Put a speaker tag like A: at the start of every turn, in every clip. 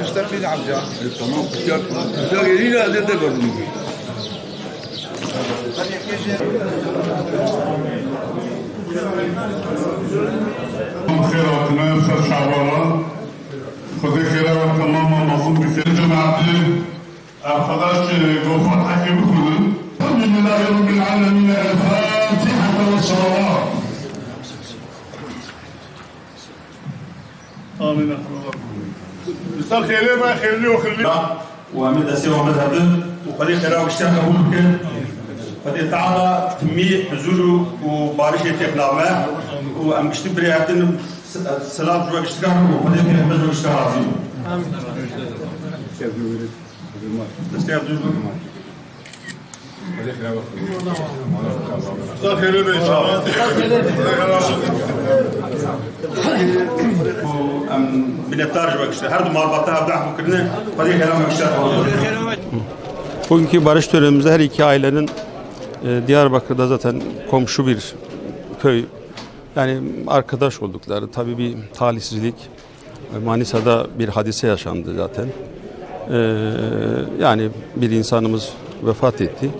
A: Müstakil amca.
B: E, tamam. Kucak, kucak eliyle hazırda gördüm.
C: Hayratına, Şaban'a, خدا کرم تمام مظلوم بکنه جمع عبدل خداش گفت حکی بکنه. الحمد لله رب العالمين الفاتحة والصلوات آمين مساء خير ما خير وخلي
D: وعمد أسير وعمد هدل وقد خير وشتاق ممكن قد تعالى تمي حزوله وبارشة تقنامه وأمكشت بريعتن يتقنامه وأم قشت برياتن سلام جوا اشتغال وقد خيرا بزر اشتغال عظيم تستيقظ
C: مساء الخير إن شاء الله
D: أم بنتار جوا اشتغال هر دو ماربطة هبدأ ممكن قد خيرا واشتغال
E: Bugünkü barış törenimizde her iki ailenin e, Diyarbakır'da zaten komşu bir köy yani arkadaş oldukları tabii bir talihsizlik e, Manisa'da bir hadise yaşandı zaten. E, yani bir insanımız vefat etti.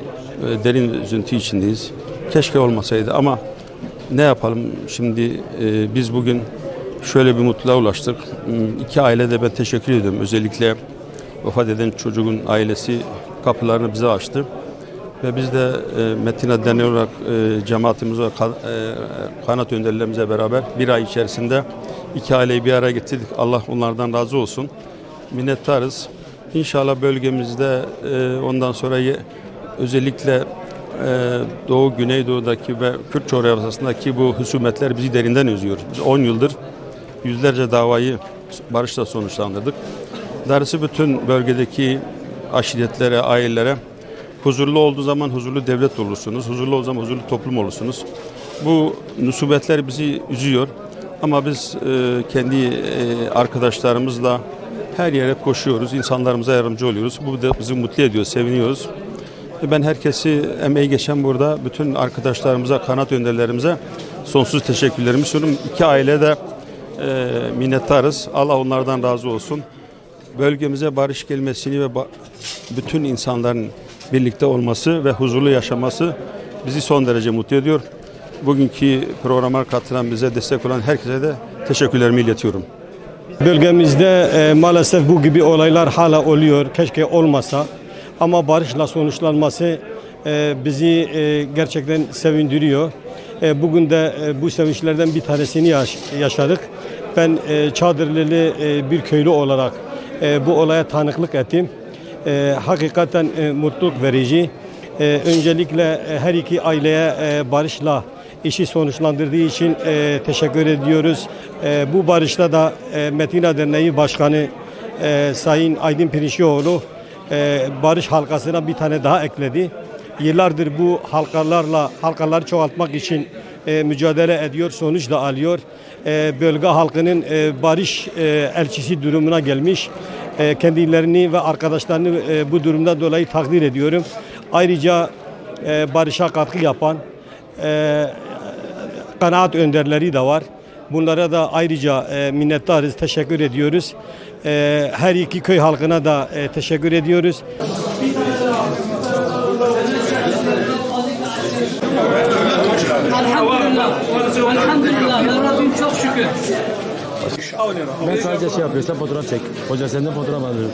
E: E, derin üzüntü içindeyiz. Keşke olmasaydı ama ne yapalım şimdi e, biz bugün şöyle bir mutluluğa ulaştık. Hmm, İki ailede ben teşekkür ediyorum. Özellikle vefat eden çocuğun ailesi kapılarını bize açtı. Ve biz de e, Metina Derneği olarak e, cemaatimiz ve ka- e, kanat önderlerimize beraber bir ay içerisinde iki aileyi bir araya getirdik. Allah onlardan razı olsun. Minnettarız. İnşallah bölgemizde e, ondan sonra ye- özellikle e, Doğu Güneydoğu'daki ve Kürt coğrafyasındaki bu husumetler bizi derinden üzüyor. Biz 10 yıldır yüzlerce davayı barışla sonuçlandırdık. Darısı bütün bölgedeki aşiretlere, ailelere huzurlu olduğu zaman huzurlu devlet olursunuz, huzurlu olduğu zaman huzurlu toplum olursunuz. Bu nusubetler bizi üzüyor ama biz e, kendi e, arkadaşlarımızla her yere koşuyoruz, insanlarımıza yardımcı oluyoruz. Bu da bizi mutlu ediyor, seviniyoruz. E, Ben herkesi emeği geçen burada bütün arkadaşlarımıza, kanat önderlerimize sonsuz teşekkürlerimi sunuyorum. İki aile de e, minnettarız. Allah onlardan razı olsun. Bölgemize barış gelmesini ve ba- bütün insanların birlikte olması ve huzurlu yaşaması bizi son derece mutlu ediyor. Bugünkü programa katılan bize destek olan herkese de teşekkürlerimi iletiyorum.
F: Bölgemizde e, maalesef bu gibi olaylar hala oluyor. Keşke olmasa. Ama barışla sonuçlanması e, bizi e, gerçekten sevindiriyor. E, bugün de e, bu sevinçlerden bir tanesini yaş- yaşadık. Ben e, Çadırlılı e, bir köylü olarak e, bu olaya tanıklık ettim. E, hakikaten e, mutluluk verici. E, öncelikle e, her iki aileye e, barışla işi sonuçlandırdığı için e, teşekkür ediyoruz. E, bu barışta da e, Metina Derneği Başkanı e, Sayın Aydın Pirinçlioğlu e, barış halkasına bir tane daha ekledi. Yıllardır bu halkalarla halkaları çoğaltmak için e, mücadele ediyor, sonuç da alıyor. E, bölge halkının e, barış e, elçisi durumuna gelmiş. E, kendilerini ve arkadaşlarını e, bu durumdan dolayı takdir ediyorum. Ayrıca e, barışa katkı yapan e, kanaat önderleri de var. Bunlara da ayrıca minnettarız, teşekkür ediyoruz. Her iki köy halkına da teşekkür ediyoruz.
G: Elhamdülillah. Elhamdülillah. Ya Rabbim çok şükür.
H: Ben sadece şey yapıyorum, sen fotoğraf çek. Hoca senden fotoğraf alıyorum.